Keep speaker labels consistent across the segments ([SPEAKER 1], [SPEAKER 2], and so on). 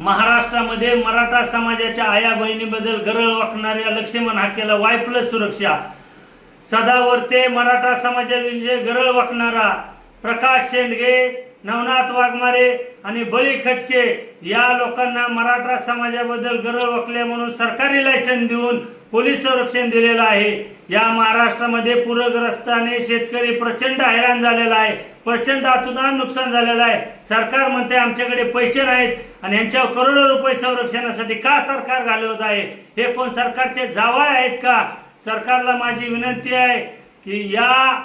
[SPEAKER 1] महाराष्ट्रामध्ये मराठा समाजाच्या आया बहिणीबद्दल गरळ वाकणाऱ्या लक्ष्मण हाकेला वाय प्लस सुरक्षा. सदावर्ते मराठा समाजाविषयी गरळ वाकणारा प्रकाश शेंडगे नवनाथ वाघमारे आणि बळी खटके या लोकांना मराठा समाजाबद्दल गरळ वाकले म्हणून सरकारी लायसन देऊन पोलीस संरक्षण दिलेलं आहे. या महाराष्ट्रामध्ये पूरग्रस्ताने शेतकरी प्रचंड हैराण झालेला आहे. प्रचंड आतुदान नुकसान झालेलं आहे. सरकार म्हणते आमच्याकडे पैसे नाहीत आणि यांच्यावर करोडो रुपये संरक्षणासाठी का सरकार घालवत आहे? हे कोण सरकारचे जावाय आहेत का? सरकारला माझी विनंती आहे की या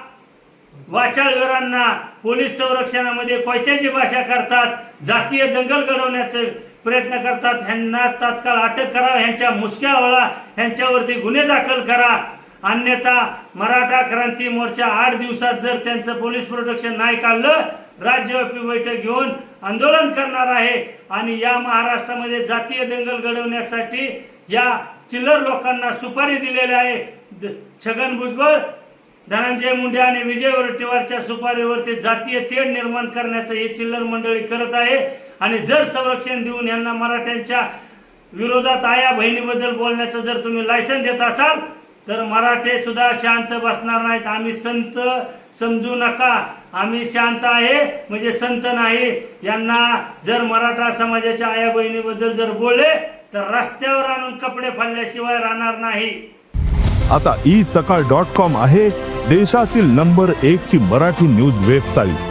[SPEAKER 1] वाचाळवीरांना पोलीस संरक्षणामध्ये कोयत्याची भाषा करतात. जातीय दंगल घडवण्याचं प्रयत्न करतात. ह्यांना तात्काळ अटक करा. ह्यांच्या मुसक्या वळा. ह्यांच्यावरती गुन्हे दाखल करा. अन्यथा मराठा क्रांती मोर्चा आठ दिवसात जर त्यांचं पोलीस प्रोटेक्शन नाही काढलं राज्यव्यापी बैठक घेऊन आंदोलन करणार आहे. आणि या महाराष्ट्रामध्ये जातीय दंगल घडवण्यासाठी या चिल्लर लोकांना सुपारी दिलेली आहे. द- छगन भुजबळ धनंजय मुंडे आणि विजय वरटीवारच्या सुपारीवरती जातीय तेढ निर्माण करण्याचं हे चिल्लर मंडळी करत आहे. आणि जर संरक्षण देऊन यांना मराठ्यांच्या विरोधात आया बहिणीबद्दल बोलण्याचं जर तुम्ही लायसन देत असाल तर मराठे सुद्धा शांत बसणार नाहीत. आम्ही संत समजू नका. आम्ही शांत आहे म्हणजे संत नाही. यांना जर मराठा समाजाच्या आया बहिणीबद्दल जर बोलले तर रस्त्यावर आणून कपडे फाडल्याशिवाय राहणार नाही.
[SPEAKER 2] आता ई सकाळ डॉट कॉम आहे देशातील नंबर एक ची मराठी न्यूज वेबसाईट